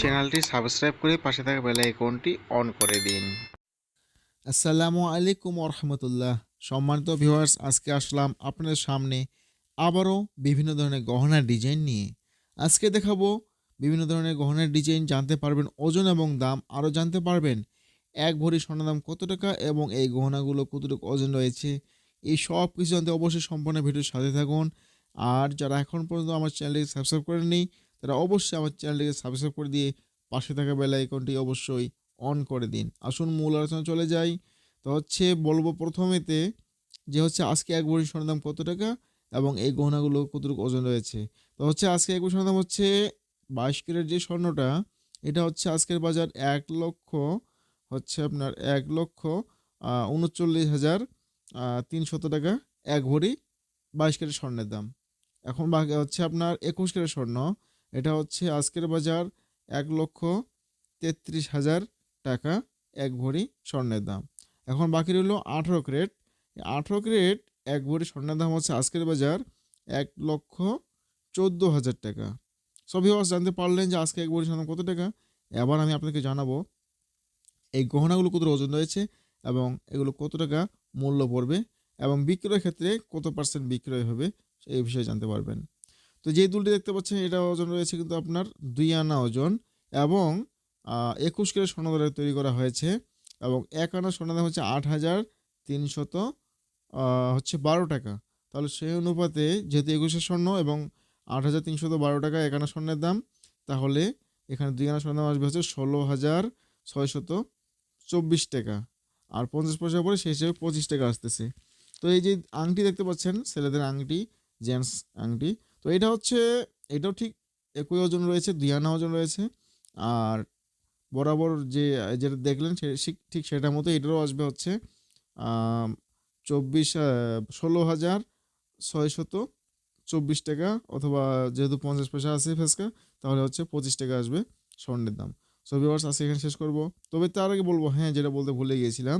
চ্যানেলটি সাবস্ক্রাইব করে পাশে থাকা বেল আইকনটি অন করে দিন। আসসালামু আলাইকুম রহমতুল্লাহ সম্মানিত ভিউয়ার্স, আজকে আসলাম আপনাদের সামনে আবারও বিভিন্ন ধরনের গহনার ডিজাইন নিয়ে। আজকে দেখাবো বিভিন্ন ধরনের গহনার ডিজাইন, জানতে পারবেন ওজন এবং দাম, আরও জানতে পারবেন এক ভরি স্বর্ণের দাম কত টাকা এবং এই গহনাগুলো কতটুকু ওজন রয়েছে। এই সব কিছু জানতে অবশ্যই সম্পূর্ণ ভিডিওর সাথে থাকুন। আর যারা এখন পর্যন্ত আমার চ্যানেলটিকে সাবস্ক্রাইব করেননি তারা অবশ্যই আমার চ্যানেলটিকে সাবস্ক্রাইব করে দিয়ে পাশে থাকা বেল আইকনটি অবশ্যই অন করে দিন। আসুন মূল আলোচনা চলে যাই। তো হচ্ছে বলব প্রথমেতে যে হচ্ছে আজকে এক ভরি স্বর্ণের দাম কত টাকা এবং এই গহনাগুলো কতটুকু ওজন রয়েছে? তো হচ্ছে আজকে এক ভরি স্বর্ণের দাম হচ্ছে বাইশ ক্যারেট যে স্বর্ণটা, এটা হচ্ছে আজকের বাজার এক লক্ষ, হচ্ছে আপনার এক লক্ষ উনচল্লিশ হাজার তিনশত টাকা এক ভরি বাইশ ক্যারেট স্বর্ণের দাম। এখন বাকি হচ্ছে আপনার একুশ ক্যারেট স্বর্ণ। এটা হচ্ছে আজকের বাজার এক লক্ষ তেত্রিশ হাজার টাকা, এক ভরি স্বর্ণের দাম। এখন বাকি রইল আঠেরো ক্রেট। আঠেরো ক্রেট, এক ভরি স্বর্ণের দাম হচ্ছে আজকের বাজার এক লক্ষ চোদ্দ হাজার টাকা। সবই অবশ্য জানতে পারলেন যে আজকে এক ভরি স্বর্ণ কত টাকা? এবার আমি আপনাকে জানাব এই গহনাগুলো কত ওজন রয়েছে এবং এগুলো কত টাকা মূল্য পড়বে এবং বিক্রয়ের ক্ষেত্রে কত পার্সেন্ট বিক্রয় হবে, এই বিষয়ে জানতে পারবেন। তো যে দুলটি দেখতে পাচ্ছেন, এটা ওজন রয়েছে কিন্তু আপনার দুই আনা ওজন এবং একুশ কিলো স্বর্ণ দ্বারা তৈরি করা হয়েছে এবং এক আনা স্বর্ণের দাম হচ্ছে আট হাজার তিনশত হচ্ছে বারো টাকা। তাহলে সেই অনুপাতে যেহেতু একুশের স্বর্ণ এবং আট হাজার তিনশত বারো টাকা এক আনা স্বর্ণের দাম, তাহলে এখানে দুই আনা স্বর্ণের দাম আসবে হচ্ছে ষোলো হাজার ছয়শত চব্বিশ টাকা। আর পঞ্চাশ পয়সা পরে সেই হিসেবে পঁচিশ টাকা আসতেছে। তো এই যে আংটি দেখতে পাচ্ছেন, ছেলেদের আংটি, জেন্টস আংটি তো এটা হচ্ছে, এটাও ঠিক একই ওজন রয়েছে দুই আনা ওজন রয়েছে, আর বরাবর যে, যেটা দেখলেন ঠিক সেটার মতো এটারও আসবে হচ্ছে চব্বিশ ষোলো হাজার ছয়শত চব্বিশ টাকা অথবা যেহেতু পঞ্চাশ পয়সা আছে ফেসকা, তাহলে হচ্ছে পঁচিশ টাকা আসবে স্বর্ণের দাম। সো ভিউয়ার্স আজকে এখানে শেষ করব। তবে তার আগে বলব হ্যাঁ যেটা বলতে ভুলে গিয়েছিলাম,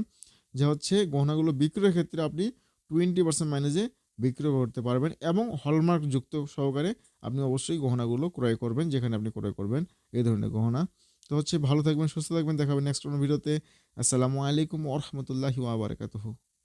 যে হচ্ছে গহনাগুলো বিক্রয়ের ক্ষেত্রে আপনি টোয়েন্টি পার্সেন্ট মাইনেজে বিক্রয় করতে পারবেন এবং হলমার্ক যুক্ত সহকারে আপনি অবশ্যই গহনাগুলো ক্রয় করবেন, যেখানে আপনি ক্রয় করবেন এই ধরনের গহনা। তো হচ্ছে ভালো থাকবেন, সুস্থ থাকবেন দেখাবেন নেক্সট কোনো ভিডিওতে। আসসালামু আলাইকুম ওরহমতুল্লাহি ওয়াবারাকাতুহু